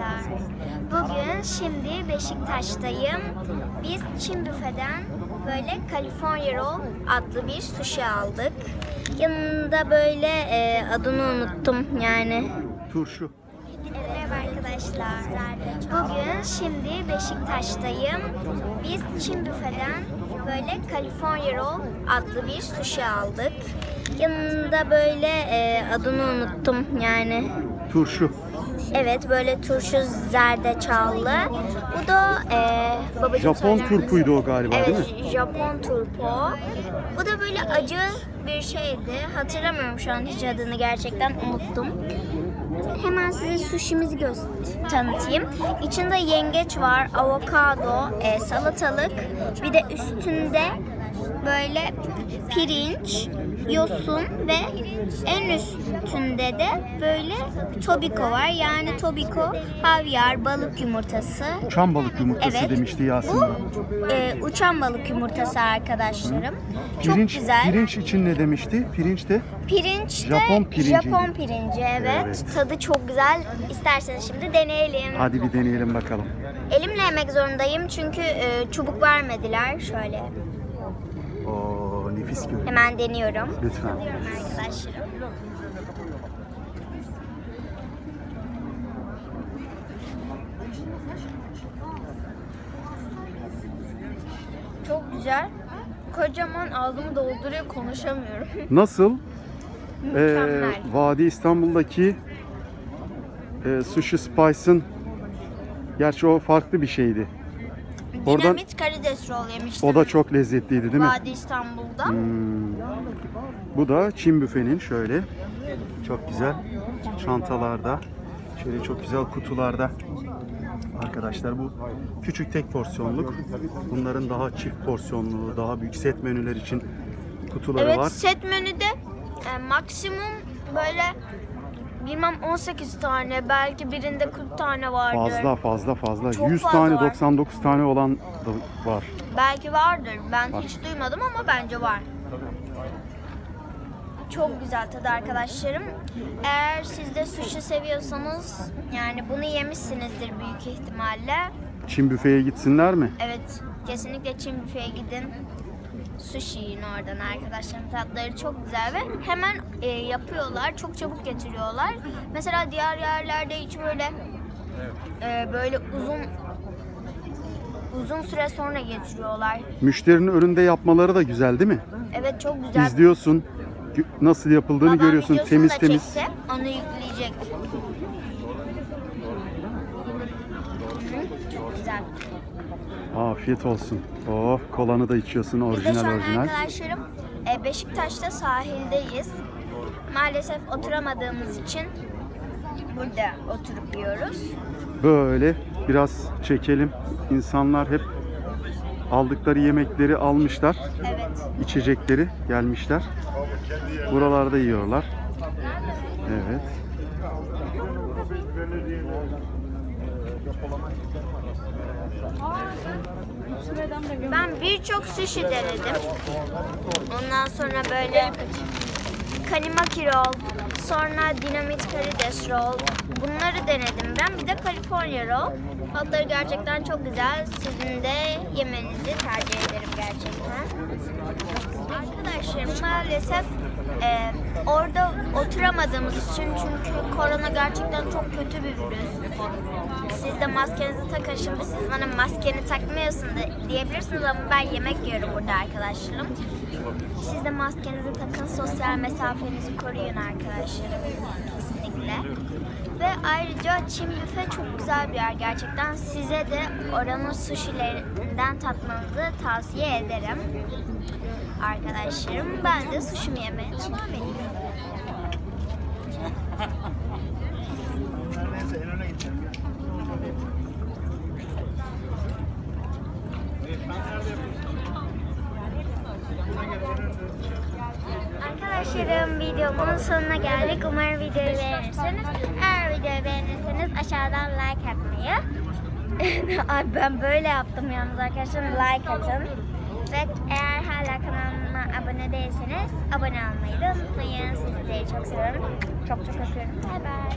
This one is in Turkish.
arkadaşlar. Bugün şimdi Beşiktaş'tayım. Biz Çin büfeden böyle California Roll adlı bir sushi aldık. Yanında böyle e, adını unuttum yani. Turşu. Merhaba arkadaşlar. Bugün şimdi Beşiktaş'tayım. Biz Çin büfeden böyle California Roll adlı bir sushi aldık. Yanında böyle e, adını unuttum yani. Turşu. Evet böyle turşu zerdeçallı. Bu da e, babacığım Japon söyler misin? turpuydu o galiba değil mi? Evet Japon turpo. Bu da böyle acı bir şeydi. Hatırlamıyorum şu an hiç adını gerçekten unuttum. Hemen size sushimizi göz- tanıtayım. İçinde yengeç var, avokado, e, salatalık. Bir de üstünde böyle pirinç, yosun ve en üstünde de böyle tobiko var. Yani tobiko, havyar, balık yumurtası. Uçan balık yumurtası Evet. demişti Yasemin. Bu e, uçan balık yumurtası arkadaşlarım. Çok Pirinç, güzel. pirinç için ne demişti? Pirinç de Pirinç de Japon pirinci. Japon pirinci evet. Evet. Tadı çok güzel. İsterseniz şimdi deneyelim. hadi bir deneyelim bakalım. Elimle yemek zorundayım çünkü e, çubuk vermediler. Şöyle Oo nefis görünüyor. hemen deniyorum. Lütfen. Tadıyorum arkadaşlarım. Çok güzel. Kocaman ağzımı dolduruyor konuşamıyorum. Nasıl? Ee, Mükemmel. Vadi İstanbul'daki e, Sushi Spice'ın Gerçi o farklı bir şeydi. Oradan- Dinamit karides roll yemiştim. O da çok lezzetliydi değil mi? Vadi İstanbul'da. Hmm. Bu da Çin büfenin şöyle çok güzel çantalarda, şöyle çok güzel kutularda. Arkadaşlar bu küçük tek porsiyonluk. Bunların daha çift porsiyonlu, daha büyük set menüler için kutuları Evet var. set menüde e, maksimum böyle bilmem 18 tane belki birinde 40 tane vardır. Fazla fazla fazla. Çok 100 fazla tane var. 99 tane olan da var. Belki vardır. Ben Var. hiç duymadım ama bence var. Çok güzel tadı arkadaşlarım. Eğer siz de sushi seviyorsanız yani bunu yemişsinizdir büyük ihtimalle. Çin büfeye gitsinler mi? Evet, kesinlikle Çin büfeye gidin. Sushi yiyin oradan arkadaşlarım. Tatları çok güzel ve hemen e, yapıyorlar. Çok çabuk getiriyorlar. Mesela diğer yerlerde hiç böyle e, böyle uzun uzun süre sonra getiriyorlar. Müşterinin önünde yapmaları da güzel değil mi? Evet çok güzel. İzliyorsun, nasıl yapıldığını Babam görüyorsun videosunu temiz da temiz. çekse onu yükleyecek. Hı, Çok güzel. Afiyet olsun. Oh, kolanı da içiyorsun Biz de orijinal şu an orijinal. arkadaşlarım e, Beşiktaş'ta sahildeyiz. Maalesef oturamadığımız için burada oturup yiyoruz. Böyle biraz çekelim. İnsanlar hep aldıkları yemekleri almışlar. Evet. içecekleri gelmişler. Buralarda yiyorlar. Evet. Ben birçok sushi denedim. Ondan sonra böyle kanimaki roll, sonra dinamit karides roll. Bunları denedim ben. Bir de California roll. Tatları gerçekten çok güzel. Sizin de yemenizi tercih ederim gerçekten. Arkadaşlarım maalesef e, orada oturamadığımız için çünkü korona gerçekten çok kötü bir virüs. Siz de maskenizi takın. Şimdi siz bana maskeni takmıyorsun da diyebilirsiniz ama ben yemek yiyorum burada arkadaşlarım. Siz de maskenizi takın. Sosyal mesafenizi koruyun arkadaşlarım. Kesinlikle. Ve ayrıca Çin büfe çok güzel bir yer gerçekten. Size de oranın sushilerinden tatmanızı tavsiye ederim. Arkadaşlarım ben de sushimi yemeye devam ediyorum. Arkadaşlarım videomun sonuna geldik. Umarım videoyu beğenirsiniz. Eğer videoyu beğenirseniz aşağıdan like atmayı. Ay ben böyle yaptım yalnız arkadaşlar. Like atın. Ve eğer hala kanalıma abone değilseniz abone olmayı da unutmayın. Sizleri çok seviyorum. Çok çok öpüyorum. Bay bay.